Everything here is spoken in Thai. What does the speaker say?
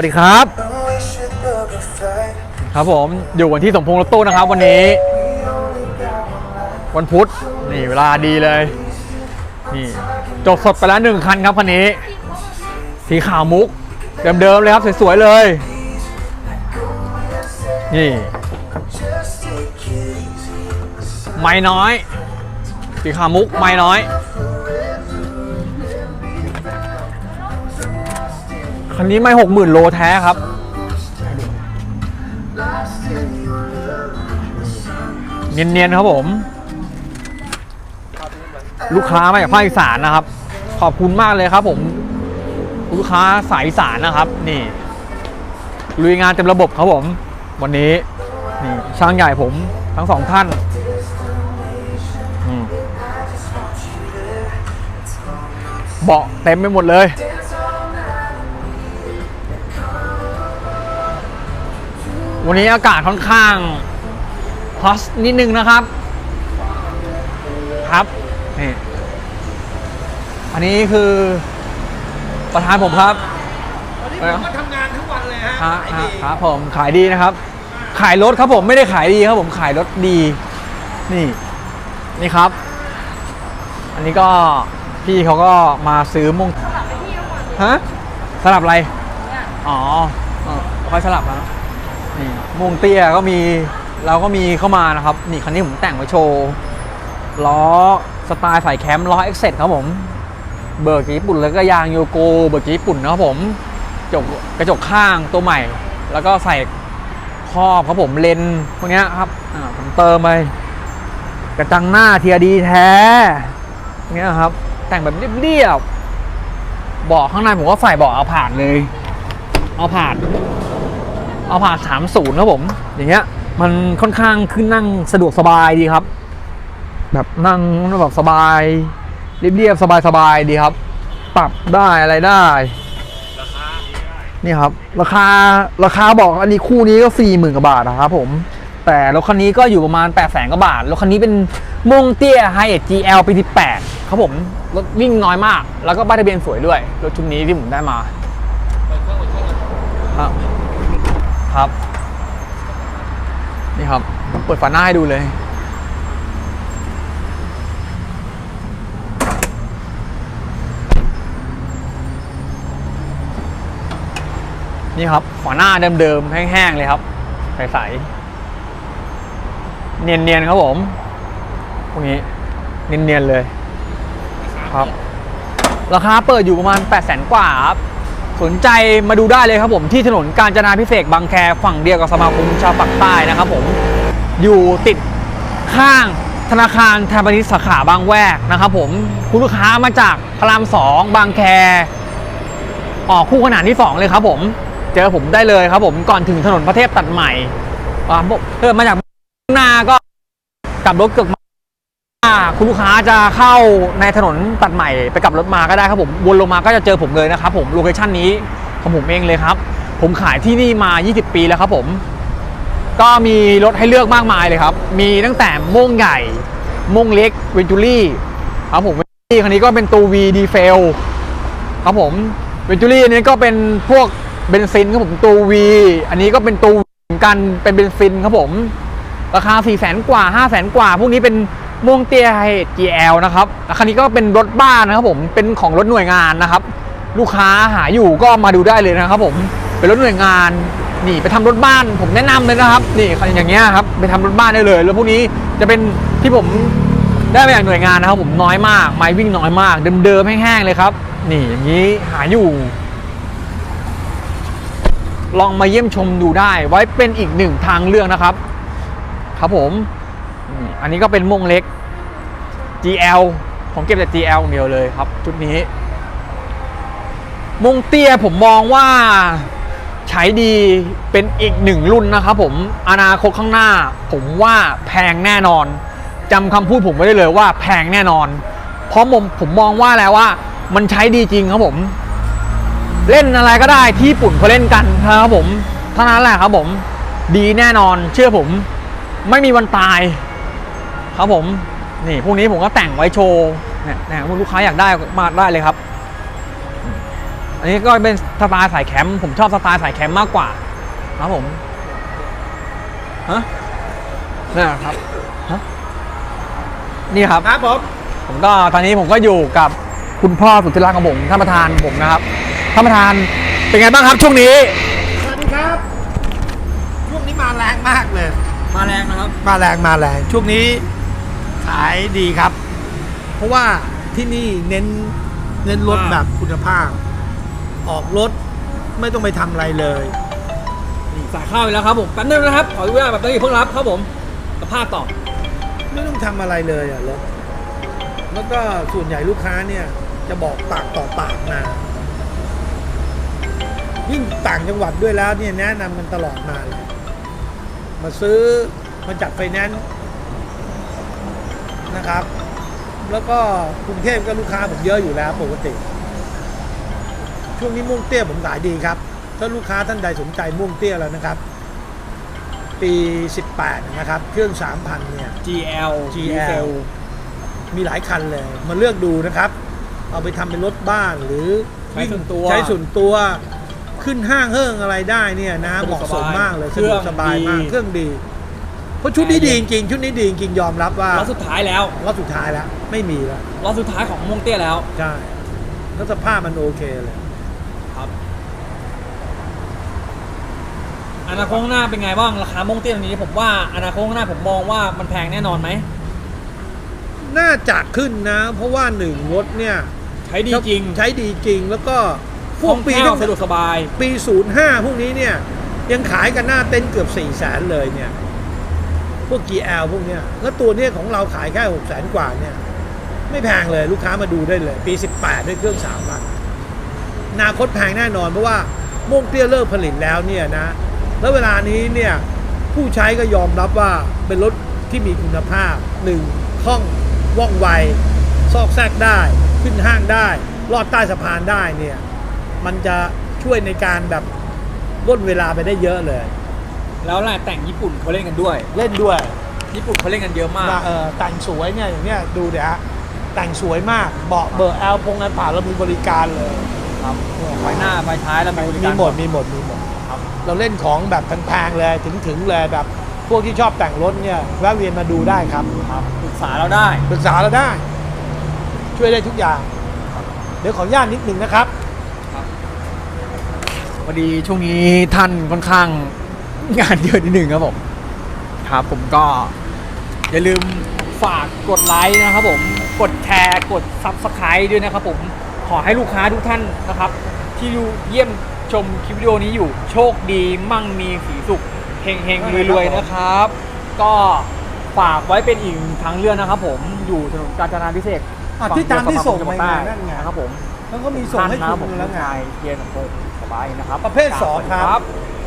วัสดีครับ ครับผมอยู่วันที่สมพงษ์รถตู้นะครับ วันนี้ วันพุธนี่เวลาดีเลย นี่จบสดไปแล้วหนึ่งคันครับคันนี้ สีขาวมุก เดิมๆเลยครับ สวยๆเลย นี่ ไม่น้อย สีขาวมุกไม่น้อย คันนี้ไม่หกหมื่นโลแท้ครับ เนียนๆครับผม ลูกค้ามาจากภาคอีสานนะครับ ขอบคุณมากเลยครับผม ลูกค้าสายอีสานนะครับ นี่ลุยงานเต็มระบบครับผม วันนี้นี่ช่างใหญ่ผมทั้งสองท่านอืมเบาะเต็มไปหมดเลย วันนี้อากาศค่อนข้างฮอสนิดนึงนะครับ ครับนี่อันนี้คือประธานผมครับวันนี้ผมก็ทำงานทุกวันเลยฮะฮะขายฮะดีครับผมขายดีนะครับ ขายรถครับผมไม่ได้ขายดีครับ ผมขายรถดี นี่ นี่ครับ อันนี้ก็พี่เขาก็มาซื้อมุ้งฮะสลับอะไร อ๋อเออค่อยสลับนะ นี่มุ้งเตี้ยก็มีเราก็มีเข้ามานะครับ นี่คันนี้ผมแต่งไว้โชว์ล้อสไตล์ใส่แคมป์ล้อเอ็กเซครับผมเบิร์กญี่ปุ่นแล้วก็ยางโยโกเบิร์กญี่ปุ่นนะครับผมกระจกกระจกข้างตัวใหม่ แล้วก็ใส่ครอบครับผมเลนพวกนี้ครับผมเติมไปกระจังหน้าเทียดีแท้เนี้ยครับ แต่งแบบเรียบๆเบาะข้างในผมก็ใส่เบาะเอาผ่านเลย เอาผ่าน เอาผ่านสามศูนย์ครับผม อย่างเงี้ย มันค่อนข้างขึ้นนั่งสะดวกสบายดีครับ แบบนั่งแบบสบายเรียบๆสบายๆดีครับ ปรับได้อะไรได้นี่ครับ ราคาราคาบอกอันนี้คู่นี้ก็สี่หมื่นกว่าบาทนะครับผม แต่รถคันนี้ก็อยู่ประมาณ8ปดแสนกว่าบาทรถคันนี้เป็นมงเตี้ยไฮเอ GL ปีที่8ครับผมรถวิ่งน้อยมาก แล้วก็ป้ายทะเบียนสวยด้วยรถชุดนี้ที่ผมได้มา ครับ นี่ครับ เปิดฝาหน้าให้ดูเลย นี่ครับฝาหน้าเดิมๆ แห้งๆ เลยครับ ใสๆ เนียนๆ ครับผม พวกนี้ เนียนๆ เลย ครับ ราคาเปิดอยู่ประมาณ 8 0 0 0 0 0 กว่าครับ สนใจมาดูได้เลยครับผมที่ถนนกาญจนาพิเศษบางแคฝั่งเดียวกับสมาคมชาวปากใต้นะครับผมอยู่ติดข้างธนาคารไทยพาณิชย์สาขาบางแวกนะครับผมคุณลูกค้ามาจากพระรามสองบางแค ออกคู่ขนานที่ 2 เลยครับผมเจอผมได้เลยครับผมก่อนถึงถนนพระเทพตัดใหม่อ่าเพิ่มมาจากหน้าก็กลับรถเกือบ คุณลูกค้าจะเข้าในถนนตัดใหม่ไปกลับรถมาก็ได้ครับผมวนลงมาก็จะเจอผมเลยนะครับผมโลเคชั่นนี้ของผมเองเลยครับ ผมขายที่นี่มา 20 ปีแล้วครับผม ก็มีรถให้เลือกมากมายเลยครับ มีตั้งแต่ม่วงใหญ่ม่วงเล็กเวนจูรี่ครับผมเวนจูรี่คันนี้ก็เป็นตัว V ดีเฟลครับผมเวนจูรี่อันนี้ก็เป็นพวกเบนซินครับผมตัว V อันนี้ก็เป็นตัวเหมือนกันเป็นเบนซินครับผม ราคา4 0 0แสนกว่า 5 0 0แสนกว่า พวกนี้เป็น ม่วงเตี้ยไฮ GL นะครับคันนี้ก็เป็นรถบ้านนะครับผม เป็นของรถหน่วยงานนะครับ ลูกค้าหาอยู่ก็มาดูได้เลยนะครับผม เป็นรถหน่วยงาน นี่ไปทำรถบ้าน ผมแนะนำเลยนะครับ นี่อย่างเงี้ยครับ ไปทำรถบ้านได้เลย แล้วพวกนี้จะเป็นที่ผมได้มาจากหน่วยงานนะครับ ผมน้อยมาก ไม้วิ่งน้อยมาก เดิมๆแห้งๆเลยครับ นี่อย่างนี้หาอยู่ ลองมาเยี่ยมชมดูได้ ไว้เป็นอีกหนึ่งทางเลือกนะครับ ครับผม อันนี้ก็เป็นม่วงเล็ก GL ผมเก็บแต่ GL เดียวเลยครับ ชุดนี้ม่วงเตี้ยผมมองว่าใช้ดีเป็นอีกหนึ่งรุ่นนะครับผมอนาคตข้างหน้า ผมว่าแพงแน่นอนจำคำพูดผมไว้ได้เลยว่าแพงแน่นอน เพราะผมผมมองว่าแล้วว่า มันใช้ดีจริงครับผม เล่นอะไรก็ได้ที่ญี่ปุ่นเขาเล่นกันครับผมเท่านั้นแหละครับผม ดีแน่นอน เชื่อผม ไม่มีวันตาย ครับผมนี่พวกนี้ผมก็แต่งไว้โชว์เนี่ยนะลูกค้าอยากได้มาได้เลยครับ อันนี้ก็เป็นสไตล์สายแคมป์ผมชอบสไตล์สายแคมป์มากกว่า ครับผมฮะนี่นครับฮะนี่ครับครับผมผมก็ตอนนี้ผมก็อยู่กับคุณพ่อสุดที่รักของผมท่านประธานผมนะครับท่านประธานเป็นไงบ้างครับช่วงนี้สวัสดีครับช่วงนี้มาแรงมากเลย มาแรงนะครับ มาแรงมาแรงช่วงนี้ขายดีครับ เพราะว่าที่นี่เน้นเน้นรถอ่าแบบคุณภาพ ออกรถไม่ต้องไปทำอะไรเลยนี่สายเข้าไปแล้วครับผมแป๊บนึงนะครับ ขออนุญาตแบบนี้เพิ่งรับครับผมสภาพต่อ ไม่ต้องทำอะไรเลยอะรถแล้วก็ส่วนใหญ่ลูกค้าเนี่ย จะบอกปากต่อปากมายิ่งต่างจังหวัดด้วยแล้วเนี่ยแนะนำกันตลอดมาเลย มาซื้อมาจัดไฟแนนซ์ นะครับ แล้วก็กรุงเทพก็ลูกค้าผมเยอะอยู่แล้วปกติ ช่วงนี้ม่วงเตี้ยผมขายดีครับ ถ้าลูกค้าท่านใดสนใจม่วงเตี้ยแล้วนะครับ ปี 18 นะครับ เครื่อง 3,000 เนี่ย GL GL มีหลายคันเลย มาเลือกดูนะครับ เอาไปทำเป็นรถบ้านหรือใช้ส่วนตัวใช้ส่วนตัวขึ้นห้างเฮิ่งอะไรได้เนี่ยนะสะดเหวกมาะสมสบายมากเลยเคสะรื่ดอวงกสบายมากดีเครื่องดี เพราะชุดนี้แอร์เย็ดีนจริงๆชุดนี้ดีจริงๆยอมรับว่าล้อสุดท้ายแล้วรอบสุดท้ายแล้ว ไม่มีแล้วล้อสุดท้ายของม่วงเตี้ยแล้ว ใช่แล้วสภาพมันโอเคเลยครับอนาคตข้างหน้าเป็นไงบ้างราคาม่วงเตี้ยตรงนี้ผมว่าอนาคตข้างหน้าผมมองว่ามันแพงแน่นอนไหมน่าจะขึ้นนะ เพราะว่าหนึ่งรถเนี่ย ใช้ดีจริง ใช้ดีจริงแล้วก็พคววกงปีปีทั้งสะดวกสบาย ปี 05 พวกนี้เนี่ย ยังขายกันหน้าเต็นท์เกือบ4 0 0แสนเลยเนี่ย พวก GL พวกเนี้ยแล้วตัวเนี้ยของเราขายแค่6 0แสนกว่าเนี่ย ไม่แพงเลยลูกค้ามาดูได้เลย ปี 18 ด้วยเครื่อง3,000อนาคตแพงแน่นอนเพราะว่าโม่งเตี้ยเลิกผลิตแล้วเนี่ยนะ แล้วเวลานี้เนี่ยผู้ใช้ก็ยอมรับว่าเป็นรถที่มีคุณภาพหนึ่งคล่องว่องไว ซอกแซกได้ ขึ้นห้างได้ ลอดใต้สะพานได้เนี่ย มันจะช่วยในการแบบล่นเวลาไปได้เยอะเลย แล้วลายแต่งญี่ปุ่นเขาเล่นกันด้วย เล่นด้วยญี่ปุ่นเขาเล่นกันเยอะมาก เออแต่งสวยเนี่ยอย่างเนี้ยดูเดี๋ยวฮะแต่งสวยมากเบาะเบอร์แอลพงงานผ่านเรามีบริการเลยครับไฟหน้าไฟท้ายแล้วมีบริมีการหมดมีหมดมีหมดครับเราเล่นของแบบแพงๆเลยถึงถึงๆเลยแบบพวกที่ชอบแต่งรถเนี่ยแวะเวียนมาดูได้ครับครับปรึกษาเราได้ ปรึกษาเราได้ ช่วยได้ทุกอย่าง เดี๋ยวขออนุญาตนิดหนึ่งนะครับ พอดีช่วงนี้ท่านค่อนข้าง งานเยอะนิดหนึ่งครับผมครับผมก็ อย่าลืมฝากกดไลค์นะครับผมกดแชร์กด Subscribe ด้วยนะครับผมขอให้ลูกค้าทุกท่านนะครับ ที่ดูเยี่ยมชมคลิปวิดีโอนี้อยู่ โชคดีมั่งมีสีสุขเฮงเฮงๆรวยๆนะครับ ก็ฝากไว้เป็นอีกทางเลือกนะครับ ผมอยู่ถนนกาญจนาพิเศษกอะที่ตามที่ส่งไปไงใต้นั่นไงนะครับผมแล้วก็มีส่งให้ท่านนะคุผมณแล้วไงชายเทียนโคงสบายนะครับ ประเภทสองครับสวัสดี